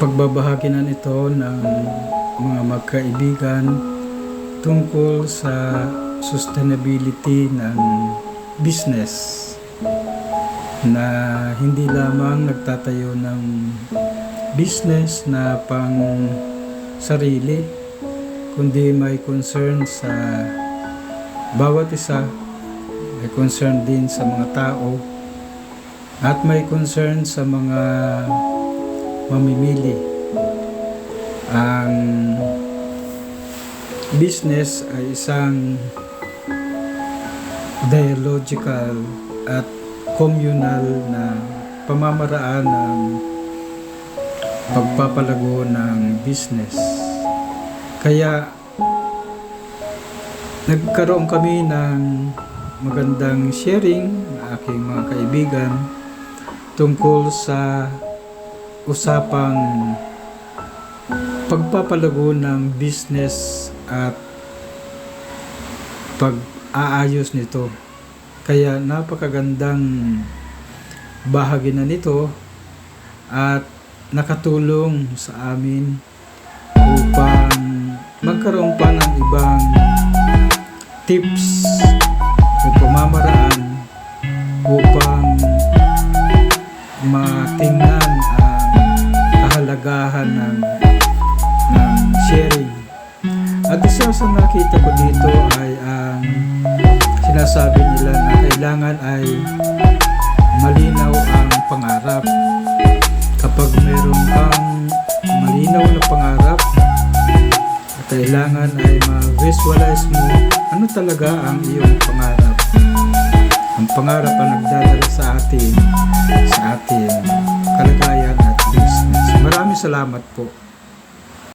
pagbabahagi na nito ng mga magkaibigan tungkol sa sustainability ng business na hindi lamang nagtatayo ng business na pang sarili kundi may concern sa bawat isa may concern din sa mga tao at may concern sa mga mamimili ang business ay isang dialogical at communal na pamamaraan ng pagpapalago ng business. Kaya nagkaroon kami ng magandang sharing ng aking mga kaibigan tungkol sa usapang pagpapalago ng business at pag-aayos nito. Kaya napakagandang bahagi na nito at nakatulong sa amin upang magkaroon pa ng ibang tips o pamamaraan upang matingnan ng, ng sharing. At isa sa nakita ko dito ay ang sinasabi nila na kailangan ay malinaw ang pangarap. Kapag meron kang malinaw na pangarap, kailangan ay ma-visualize mo ano talaga ang iyong pangarap. Ang pangarap ang nagdadala sa atin, sa ating kalagayan salamat po.